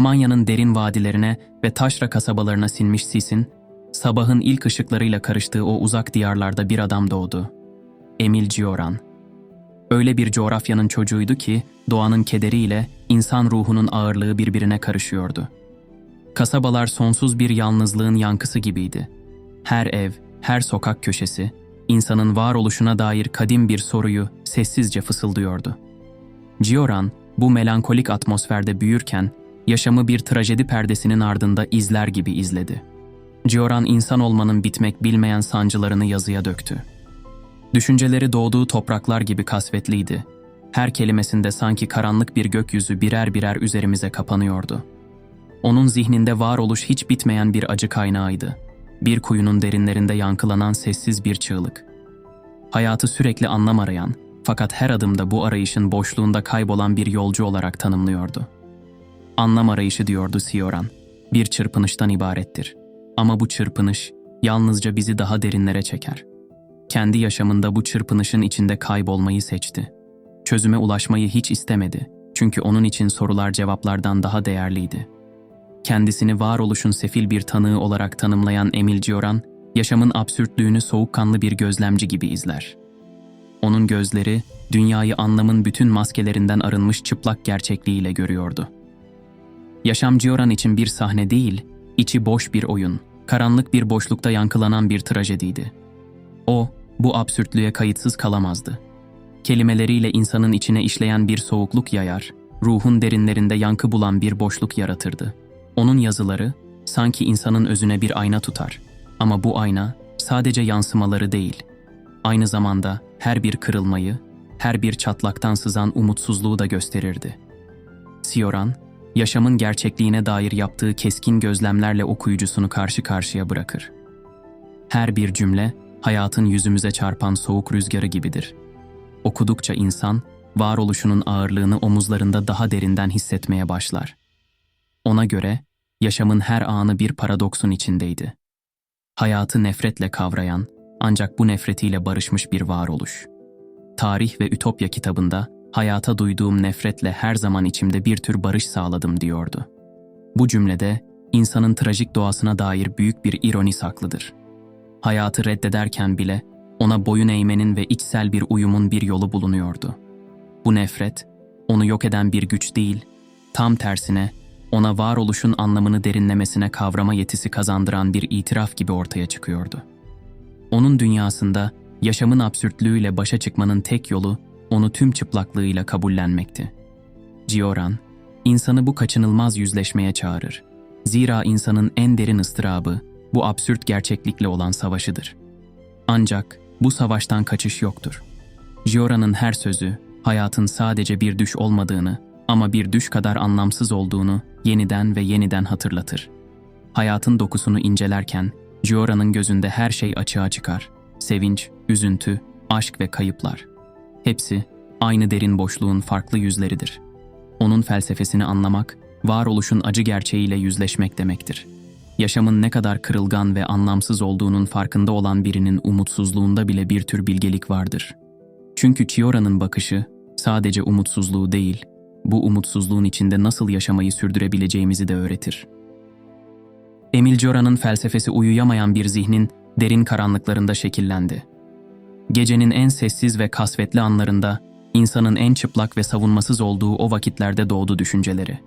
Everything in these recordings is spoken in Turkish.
Romanya'nın derin vadilerine ve taşra kasabalarına sinmiş sisin, sabahın ilk ışıklarıyla karıştığı o uzak diyarlarda bir adam doğdu. Emil Cioran. Öyle bir coğrafyanın çocuğuydu ki doğanın kederiyle insan ruhunun ağırlığı birbirine karışıyordu. Kasabalar sonsuz bir yalnızlığın yankısı gibiydi. Her ev, her sokak köşesi, insanın varoluşuna dair kadim bir soruyu sessizce fısıldıyordu. Cioran, bu melankolik atmosferde büyürken, yaşamı bir trajedi perdesinin ardında izler gibi izledi. Cioran insan olmanın bitmek bilmeyen sancılarını yazıya döktü. Düşünceleri doğduğu topraklar gibi kasvetliydi. Her kelimesinde sanki karanlık bir gökyüzü birer birer üzerimize kapanıyordu. Onun zihninde varoluş hiç bitmeyen bir acı kaynağıydı. Bir kuyunun derinlerinde yankılanan sessiz bir çığlık. Hayatı sürekli anlam arayan, fakat her adımda bu arayışın boşluğunda kaybolan bir yolcu olarak tanımlıyordu. Anlam arayışı diyordu Sioran. Bir çırpınıştan ibarettir. Ama bu çırpınış yalnızca bizi daha derinlere çeker. Kendi yaşamında bu çırpınışın içinde kaybolmayı seçti. Çözüme ulaşmayı hiç istemedi. Çünkü onun için sorular cevaplardan daha değerliydi. Kendisini varoluşun sefil bir tanığı olarak tanımlayan Emil Cioran, yaşamın absürtlüğünü soğukkanlı bir gözlemci gibi izler. Onun gözleri, dünyayı anlamın bütün maskelerinden arınmış çıplak gerçekliğiyle görüyordu. Yaşam Cioran için bir sahne değil, içi boş bir oyun, karanlık bir boşlukta yankılanan bir trajediydi. O, bu absürtlüğe kayıtsız kalamazdı. Kelimeleriyle insanın içine işleyen bir soğukluk yayar, ruhun derinlerinde yankı bulan bir boşluk yaratırdı. Onun yazıları, sanki insanın özüne bir ayna tutar. Ama bu ayna, sadece yansımaları değil, aynı zamanda her bir kırılmayı, her bir çatlaktan sızan umutsuzluğu da gösterirdi. Sioran, yaşamın gerçekliğine dair yaptığı keskin gözlemlerle okuyucusunu karşı karşıya bırakır. Her bir cümle, hayatın yüzümüze çarpan soğuk rüzgarı gibidir. Okudukça insan, varoluşunun ağırlığını omuzlarında daha derinden hissetmeye başlar. Ona göre, yaşamın her anı bir paradoksun içindeydi. Hayatı nefretle kavrayan, ancak bu nefretiyle barışmış bir varoluş. Tarih ve Ütopya kitabında, hayata duyduğum nefretle her zaman içimde bir tür barış sağladım diyordu. Bu cümlede, insanın trajik doğasına dair büyük bir ironi saklıdır. Hayatı reddederken bile, ona boyun eğmenin ve içsel bir uyumun bir yolu bulunuyordu. Bu nefret, onu yok eden bir güç değil, tam tersine ona varoluşun anlamını derinlemesine kavrama yetisi kazandıran bir itiraf gibi ortaya çıkıyordu. Onun dünyasında yaşamın absürtlüğüyle başa çıkmanın tek yolu onu tüm çıplaklığıyla kabullenmekti. Cioran, insanı bu kaçınılmaz yüzleşmeye çağırır. Zira insanın en derin ıstırabı bu absürt gerçeklikle olan savaşıdır. Ancak bu savaştan kaçış yoktur. Cioran'ın her sözü hayatın sadece bir düş olmadığını ama bir düş kadar anlamsız olduğunu yeniden ve yeniden hatırlatır. Hayatın dokusunu incelerken Giora'nın gözünde her şey açığa çıkar. Sevinç, üzüntü, aşk ve kayıplar. Hepsi aynı derin boşluğun farklı yüzleridir. Onun felsefesini anlamak, varoluşun acı gerçeğiyle yüzleşmek demektir. Yaşamın ne kadar kırılgan ve anlamsız olduğunun farkında olan birinin umutsuzluğunda bile bir tür bilgelik vardır. Çünkü Chiora'nın bakışı sadece umutsuzluğu değil, bu umutsuzluğun içinde nasıl yaşamayı sürdürebileceğimizi de öğretir. Emil Cora'nın felsefesi uyuyamayan bir zihnin derin karanlıklarında şekillendi. Gecenin en sessiz ve kasvetli anlarında, insanın en çıplak ve savunmasız olduğu o vakitlerde doğdu düşünceleri.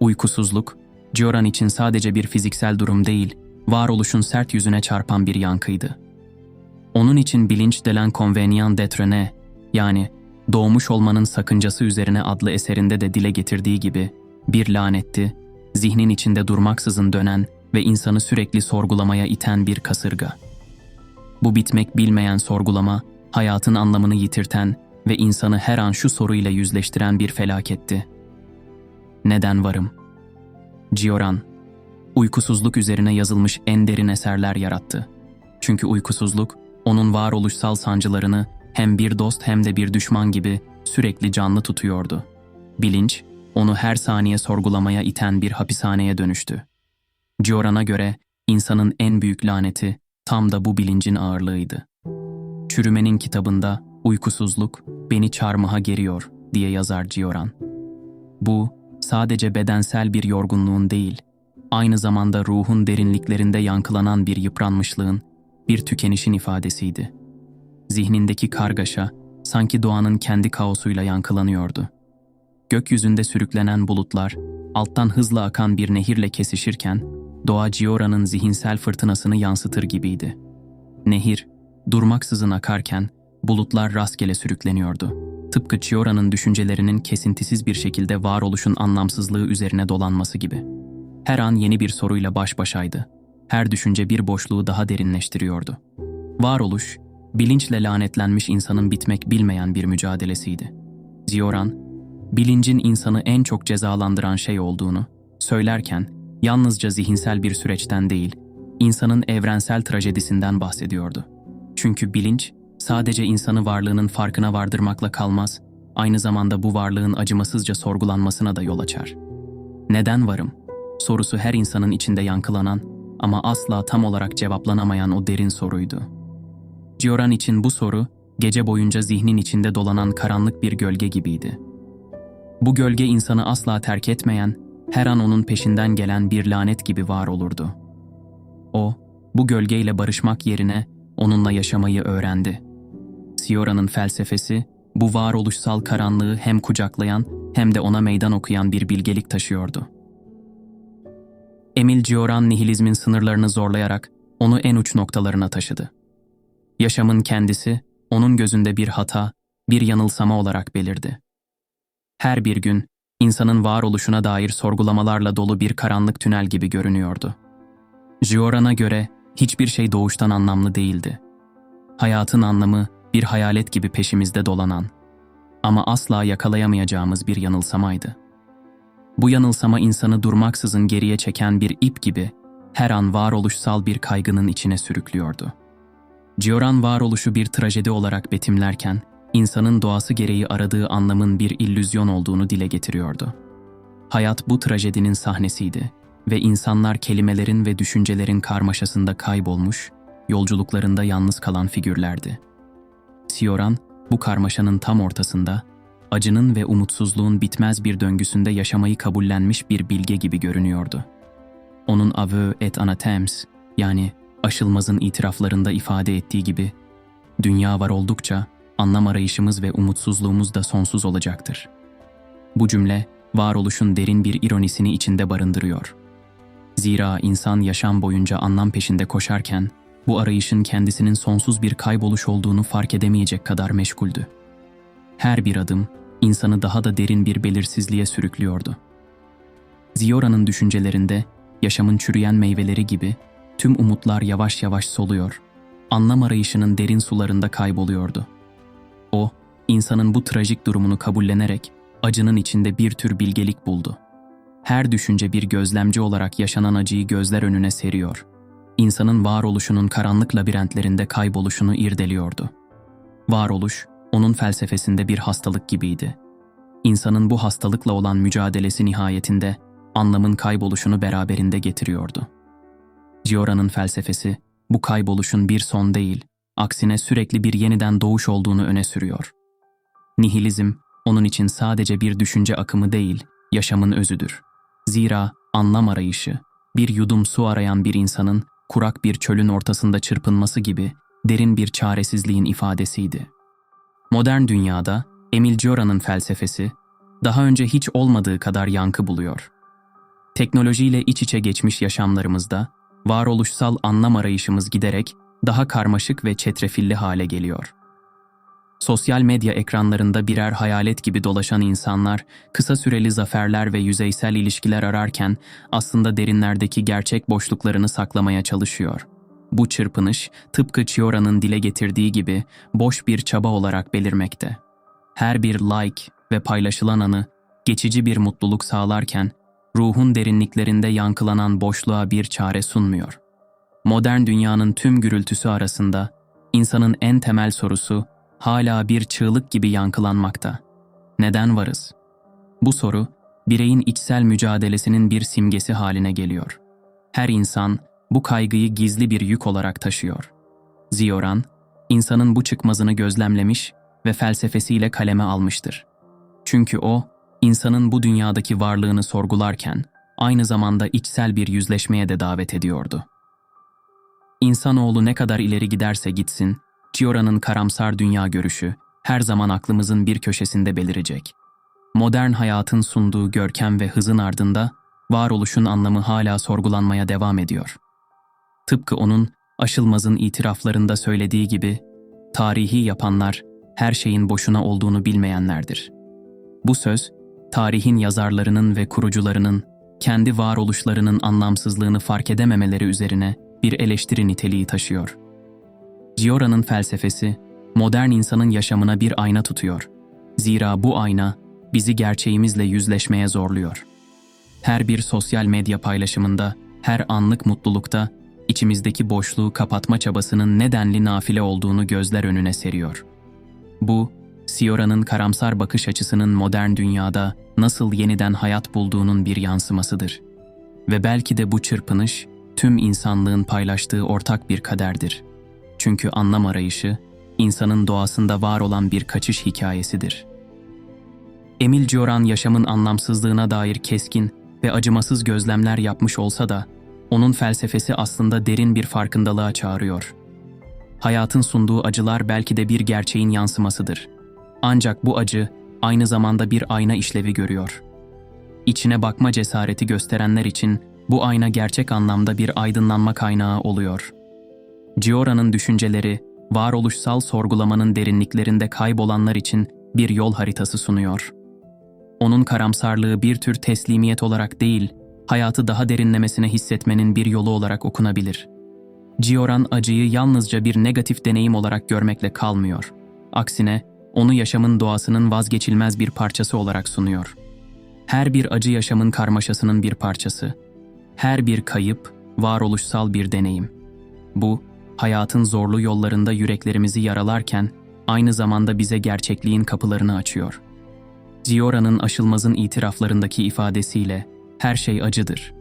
Uykusuzluk, Cioran için sadece bir fiziksel durum değil, varoluşun sert yüzüne çarpan bir yankıydı. Onun için bilinç delen convenient d'être yani Doğmuş Olmanın Sakıncası Üzerine adlı eserinde de dile getirdiği gibi bir lanetti, zihnin içinde durmaksızın dönen ve insanı sürekli sorgulamaya iten bir kasırga. Bu bitmek bilmeyen sorgulama, hayatın anlamını yitirten ve insanı her an şu soruyla yüzleştiren bir felaketti. Neden varım? Cioran, uykusuzluk üzerine yazılmış en derin eserler yarattı. Çünkü uykusuzluk, onun varoluşsal sancılarını hem bir dost hem de bir düşman gibi sürekli canlı tutuyordu. Bilinç, onu her saniye sorgulamaya iten bir hapishaneye dönüştü. Cioran'a göre insanın en büyük laneti tam da bu bilincin ağırlığıydı. Çürümenin kitabında uykusuzluk beni çarmıha geriyor diye yazar Cioran. Bu, sadece bedensel bir yorgunluğun değil, aynı zamanda ruhun derinliklerinde yankılanan bir yıpranmışlığın, bir tükenişin ifadesiydi. Zihnindeki kargaşa sanki doğanın kendi kaosuyla yankılanıyordu. Gökyüzünde sürüklenen bulutlar, alttan hızla akan bir nehirle kesişirken, doğa Giora'nın zihinsel fırtınasını yansıtır gibiydi. Nehir, durmaksızın akarken, bulutlar rastgele sürükleniyordu. Tıpkı Giora'nın düşüncelerinin kesintisiz bir şekilde varoluşun anlamsızlığı üzerine dolanması gibi. Her an yeni bir soruyla baş başaydı. Her düşünce bir boşluğu daha derinleştiriyordu. Varoluş, bilinçle lanetlenmiş insanın bitmek bilmeyen bir mücadelesiydi. Zioran, bilincin insanı en çok cezalandıran şey olduğunu söylerken yalnızca zihinsel bir süreçten değil, insanın evrensel trajedisinden bahsediyordu. Çünkü bilinç sadece insanı varlığının farkına vardırmakla kalmaz, aynı zamanda bu varlığın acımasızca sorgulanmasına da yol açar. Neden varım? Sorusu her insanın içinde yankılanan ama asla tam olarak cevaplanamayan o derin soruydu. Gioran için bu soru, gece boyunca zihnin içinde dolanan karanlık bir gölge gibiydi. Bu gölge insanı asla terk etmeyen, her an onun peşinden gelen bir lanet gibi var olurdu. O, bu gölgeyle barışmak yerine onunla yaşamayı öğrendi. Siora'nın felsefesi, bu varoluşsal karanlığı hem kucaklayan hem de ona meydan okuyan bir bilgelik taşıyordu. Emil Cioran nihilizmin sınırlarını zorlayarak onu en uç noktalarına taşıdı. Yaşamın kendisi, onun gözünde bir hata, bir yanılsama olarak belirdi. Her bir gün, insanın varoluşuna dair sorgulamalarla dolu bir karanlık tünel gibi görünüyordu. Gioran'a göre hiçbir şey doğuştan anlamlı değildi. Hayatın anlamı bir hayalet gibi peşimizde dolanan ama asla yakalayamayacağımız bir yanılsamaydı. Bu yanılsama insanı durmaksızın geriye çeken bir ip gibi her an varoluşsal bir kaygının içine sürüklüyordu. Gioran varoluşu bir trajedi olarak betimlerken, insanın doğası gereği aradığı anlamın bir illüzyon olduğunu dile getiriyordu. Hayat bu trajedinin sahnesiydi ve insanlar kelimelerin ve düşüncelerin karmaşasında kaybolmuş, yolculuklarında yalnız kalan figürlerdi. Sioran, bu karmaşanın tam ortasında, acının ve umutsuzluğun bitmez bir döngüsünde yaşamayı kabullenmiş bir bilge gibi görünüyordu. Onun aveu et anathems, yani aşılmazın itiraflarında ifade ettiği gibi, dünya var oldukça anlam arayışımız ve umutsuzluğumuz da sonsuz olacaktır. Bu cümle, varoluşun derin bir ironisini içinde barındırıyor. Zira insan yaşam boyunca anlam peşinde koşarken, bu arayışın kendisinin sonsuz bir kayboluş olduğunu fark edemeyecek kadar meşguldü. Her bir adım, insanı daha da derin bir belirsizliğe sürüklüyordu. Ziora'nın düşüncelerinde, yaşamın çürüyen meyveleri gibi, tüm umutlar yavaş yavaş soluyor, anlam arayışının derin sularında kayboluyordu. İnsanın bu trajik durumunu kabullenerek, acının içinde bir tür bilgelik buldu. Her düşünce bir gözlemci olarak yaşanan acıyı gözler önüne seriyor. İnsanın varoluşunun karanlık labirentlerinde kayboluşunu irdeliyordu. Varoluş, onun felsefesinde bir hastalık gibiydi. İnsanın bu hastalıkla olan mücadelesi nihayetinde anlamın kayboluşunu beraberinde getiriyordu. Giora'nın felsefesi bu kayboluşun bir son değil, aksine sürekli bir yeniden doğuş olduğunu öne sürüyor. Nihilizm onun için sadece bir düşünce akımı değil, yaşamın özüdür. Zira anlam arayışı, bir yudum su arayan bir insanın kurak bir çölün ortasında çırpınması gibi derin bir çaresizliğin ifadesiydi. Modern dünyada Emil Ciora'nın felsefesi daha önce hiç olmadığı kadar yankı buluyor. Teknolojiyle iç içe geçmiş yaşamlarımızda varoluşsal anlam arayışımız giderek daha karmaşık ve çetrefilli hale geliyor. Sosyal medya ekranlarında birer hayalet gibi dolaşan insanlar, kısa süreli zaferler ve yüzeysel ilişkiler ararken aslında derinlerdeki gerçek boşluklarını saklamaya çalışıyor. Bu çırpınış, tıpkı Chiora'nın dile getirdiği gibi boş bir çaba olarak belirmekte. Her bir like ve paylaşılan anı geçici bir mutluluk sağlarken, ruhun derinliklerinde yankılanan boşluğa bir çare sunmuyor. Modern dünyanın tüm gürültüsü arasında, insanın en temel sorusu, hala bir çığlık gibi yankılanmakta. Neden varız? Bu soru, bireyin içsel mücadelesinin bir simgesi haline geliyor. Her insan bu kaygıyı gizli bir yük olarak taşıyor. Zioran, insanın bu çıkmazını gözlemlemiş ve felsefesiyle kaleme almıştır. Çünkü o, insanın bu dünyadaki varlığını sorgularken aynı zamanda içsel bir yüzleşmeye de davet ediyordu. İnsanoğlu ne kadar ileri giderse gitsin, Ciora'nın karamsar dünya görüşü her zaman aklımızın bir köşesinde belirecek. Modern hayatın sunduğu görkem ve hızın ardında varoluşun anlamı hala sorgulanmaya devam ediyor. Tıpkı onun Aşılmaz'ın itiraflarında söylediği gibi, tarihi yapanlar her şeyin boşuna olduğunu bilmeyenlerdir. Bu söz, tarihin yazarlarının ve kurucularının kendi varoluşlarının anlamsızlığını fark edememeleri üzerine bir eleştiri niteliği taşıyor. Giora'nın felsefesi, modern insanın yaşamına bir ayna tutuyor. Zira bu ayna bizi gerçeğimizle yüzleşmeye zorluyor. Her bir sosyal medya paylaşımında, her anlık mutlulukta içimizdeki boşluğu kapatma çabasının nedenli nafile olduğunu gözler önüne seriyor. Bu, Siora'nın karamsar bakış açısının modern dünyada nasıl yeniden hayat bulduğunun bir yansımasıdır. Ve belki de bu çırpınış, tüm insanlığın paylaştığı ortak bir kaderdir. Çünkü anlam arayışı, insanın doğasında var olan bir kaçış hikayesidir. Emil Cioran yaşamın anlamsızlığına dair keskin ve acımasız gözlemler yapmış olsa da, onun felsefesi aslında derin bir farkındalığa çağırıyor. Hayatın sunduğu acılar belki de bir gerçeğin yansımasıdır. Ancak bu acı aynı zamanda bir ayna işlevi görüyor. İçine bakma cesareti gösterenler için bu ayna gerçek anlamda bir aydınlanma kaynağı oluyor. Giora'nın düşünceleri, varoluşsal sorgulamanın derinliklerinde kaybolanlar için bir yol haritası sunuyor. Onun karamsarlığı bir tür teslimiyet olarak değil, hayatı daha derinlemesine hissetmenin bir yolu olarak okunabilir. Gioran acıyı yalnızca bir negatif deneyim olarak görmekle kalmıyor. Aksine onu yaşamın doğasının vazgeçilmez bir parçası olarak sunuyor. Her bir acı yaşamın karmaşasının bir parçası. Her bir kayıp varoluşsal bir deneyim. Bu, hayatın zorlu yollarında yüreklerimizi yaralarken aynı zamanda bize gerçekliğin kapılarını açıyor. Giora'nın aşılmazın itiraflarındaki ifadesiyle her şey acıdır.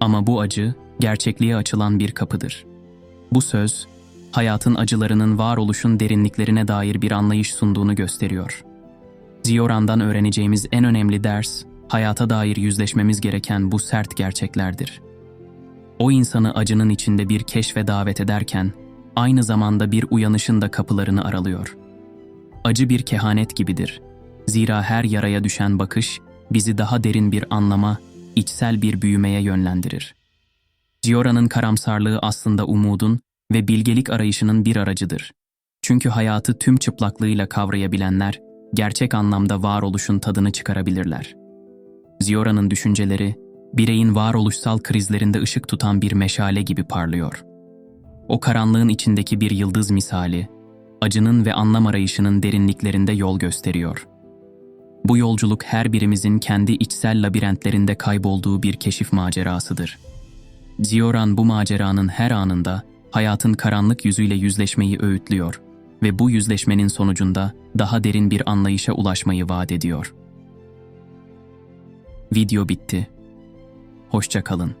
Ama bu acı gerçekliğe açılan bir kapıdır. Bu söz, hayatın acılarının varoluşun derinliklerine dair bir anlayış sunduğunu gösteriyor. Zioran'dan öğreneceğimiz en önemli ders, hayata dair yüzleşmemiz gereken bu sert gerçeklerdir. O insanı acının içinde bir keşfe davet ederken, aynı zamanda bir uyanışın da kapılarını aralıyor. Acı bir kehanet gibidir. Zira her yaraya düşen bakış, bizi daha derin bir anlama içsel bir büyümeye yönlendirir. Giora'nın karamsarlığı aslında umudun ve bilgelik arayışının bir aracıdır. Çünkü hayatı tüm çıplaklığıyla kavrayabilenler, gerçek anlamda varoluşun tadını çıkarabilirler. Giora'nın düşünceleri, bireyin varoluşsal krizlerinde ışık tutan bir meşale gibi parlıyor. O karanlığın içindeki bir yıldız misali, acının ve anlam arayışının derinliklerinde yol gösteriyor. Bu yolculuk her birimizin kendi içsel labirentlerinde kaybolduğu bir keşif macerasıdır. Zioran bu maceranın her anında hayatın karanlık yüzüyle yüzleşmeyi öğütlüyor ve bu yüzleşmenin sonucunda daha derin bir anlayışa ulaşmayı vaat ediyor. Video bitti. Hoşça kalın.